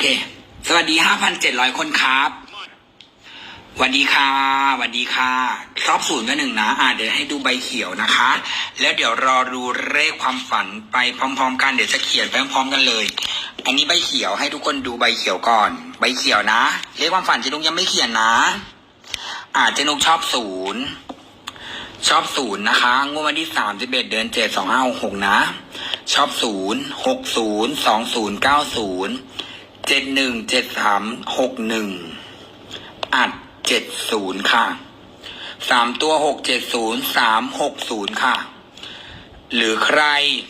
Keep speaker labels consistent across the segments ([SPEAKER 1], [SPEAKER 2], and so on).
[SPEAKER 1] เค สวัสดีห้าพันเจ็ดร้อยคนครับวัสดีค่ะวัสดีค่ะรอบศูนย์ก็หนึ่งนะ อ่าเดี๋ยวให้ดูใบเขียวนะคะ แล้วเดี๋ยวรอดูเลขความฝันไปพร้อม ๆ กันเดี๋ยวจะเขียนไปพร้อมๆกันเลย อันนี้ใบเขียวให้ทุกคนดูใบเขียวก่อน ใบเขียวนะเลขความฝันเจนุกยังไม่เขียนนะ อ่าเจนุกชอบศูนย์ชอบศูนย์นะคะงวดวันที่สามสิบเอ็ดเดือนเจ็ดสองห้าหกหกนะ ชอบศูนย์หกศูนย์สองศูนย์เก้าศูนย์ เจ็ดหนึ่งเจ็ดสามหกหนึ่งอัดเจ็ดศูนย์ค่ะสามตัวหกเจ็ดศูนย์สามหกศูนย์ค่ะ หรือใคร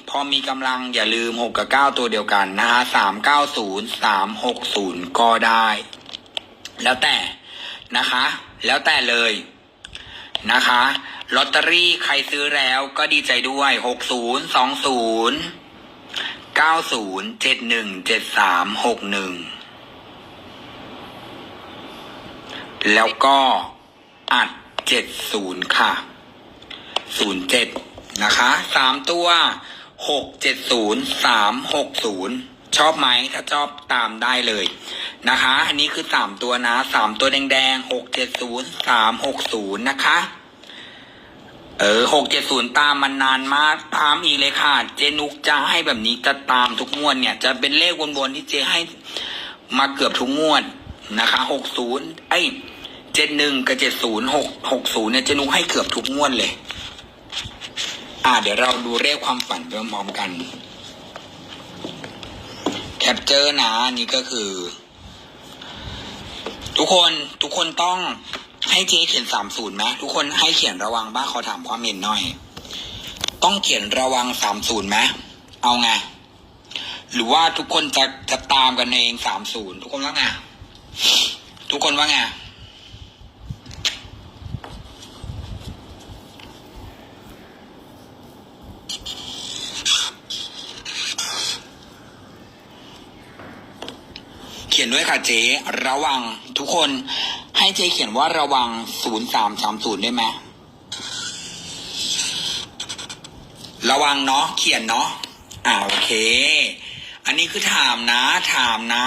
[SPEAKER 1] พอมีกำลังอย่าลืมหกกับเก้าตัวเดียวกันนะฮะสามเก้าศูนย์สามหกศูนย์ก็ได้ แล้วแต่นะคะ แล้วแต่เลยนะคะลอตเตอรี่ใครซื้อแล้วก็ดีใจด้วยหกศูนย์สองศูนย์ เก้าศูนย์เจ็ดหนึ่งเจ็ดสามหกหนึ่งแล้วก็อัดเจ็ดศูนย์ค่ะศูนย์เจ็ดนะคะสามตัวหกเจ็ดศูนย์สามหกศูนย์ชอบไหมถ้าชอบตามได้เลยนะคะ อันนี้คือสามตัวนะสามตัวแดงๆหกเจ็ดศูนย์สามหกศูนย์นะคะ เออหกเจ็ดศูนย์ตามมันนานมากตามอีกเลยค่ะ เจนุกจะให้แบบนี้จะตามทุกงวดเนี่ย จะเป็นเลขวนๆที่เจให้มาเกือบทุกงวดนะคะหกศูนย์ไอ้เจ็ดหนึ่งกับเจ็ดศูนย์หกหกศูนย์เนี่ยเจนุกให้เกือบทุกงวดเลย อ่า เดี๋ยวเราดูเลขความฝันไปพร้อมๆกัน แคปเจอร์นะนี่ก็คือ ทุกคนทุกคนต้อง ให้เจ๊เขียนสามศูนย์ไหมทุกคนให้เขียนระวังบ้างขอถามความเห็นหน่อย ต้องเขียนระวังสามศูนย์ไหมเอาไง หรือว่าทุกคนจะจะตามกันเองสามศูนย์ทุกคนว่าไงทุกคนว่าไงเขียนด้วยค่ะเจ๊ระวังทุกคน ให้เจเขียนว่าระวังศูนย์สามสามศูนย์ได้ไหมระวังเนาะเขียนเนาะอ่าโอเค อันนี้คือถามนะ ถามนะ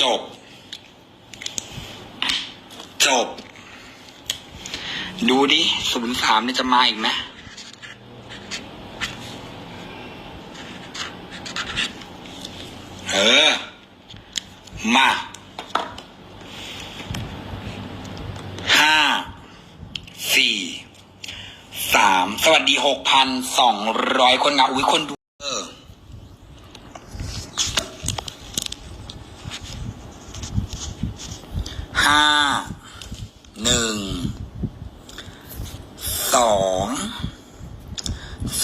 [SPEAKER 1] จบ จบ ดูดิศูนย์สามนี่จะมาอีกไหมเออ มาห้าสี่สามสวัสดีหกพันสองร้อยคนงะอุ้ยคนดูเออห้า หนึ่ง สอง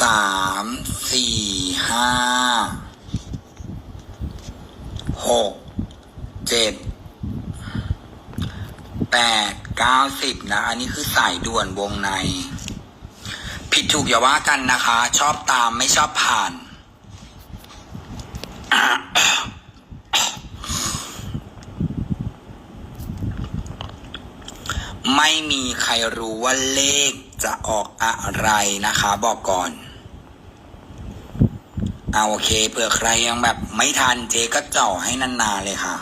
[SPEAKER 1] สามสี่ห้าหกเจ็ดแปดเก้าสิบนะ อันนี้คือสายด่วนวงใน ผิดถูกอย่าว่ากันนะคะ ชอบตามไม่ชอบผ่าน ไม่มีใครรู้ว่าเลขจะออกอะไรนะคะ บอกก่อน เอาโอเคเผื่อใครยังแบบไม่ทันเจก็จ่อให้นานๆเลยค่ะ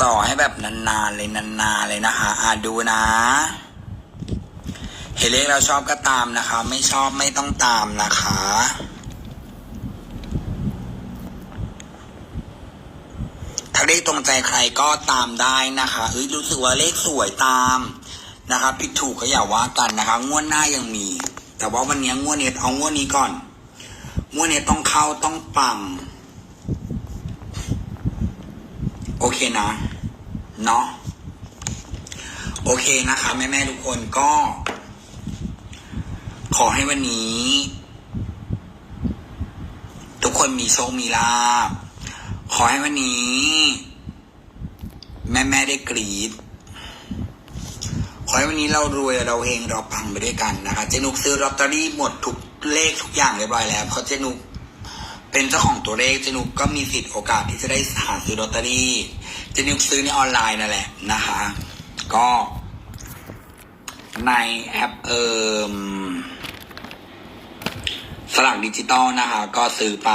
[SPEAKER 1] จ่อให้แบบนานๆเลยนานๆเลยนะคะอ่าดูนะ เห็นเลขเราชอบก็ตามนะคะ ไม่ชอบไม่ต้องตามนะคะถ้าเลขตรงใจใครก็ตามได้นะคะเอ้ยรู้สึกว่าเลขสวยตามนะคะผิดถูกก็อย่าว่ากันนะคะงวดหน้ายังมี แต่ว่าวันนี้งวดนี้เอางวดนี้ก่อน งวดนี้ต้องเข้าต้องปังโอเคนะ เนาะโอเคนะคะ แม่แม่ทุกคนก็ ขอให้วันนี้ ทุกคนมีโชคมีลาขอให้วันนี้ แม่แม่ได้กรีดขอให้วันนี้เรารวยเราเฮงเราปังไปด้วยกันนะคะเจนุกซื้อลอตเตอรี่หมดทุก เลขทุกอย่างเรียบร้อยแล้วเพราะเจนุกเป็นเจ้าของตัวเลขเจนุกก็มีสิทธิ์โอกาสที่จะได้หาซื้อลอตเตอรี่เจนุกซื้อในออนไลน์นั่นแหละนะคะ ก็ในแอปเอิมสลักดิจิตอลนะคะ ก็ซื้อไป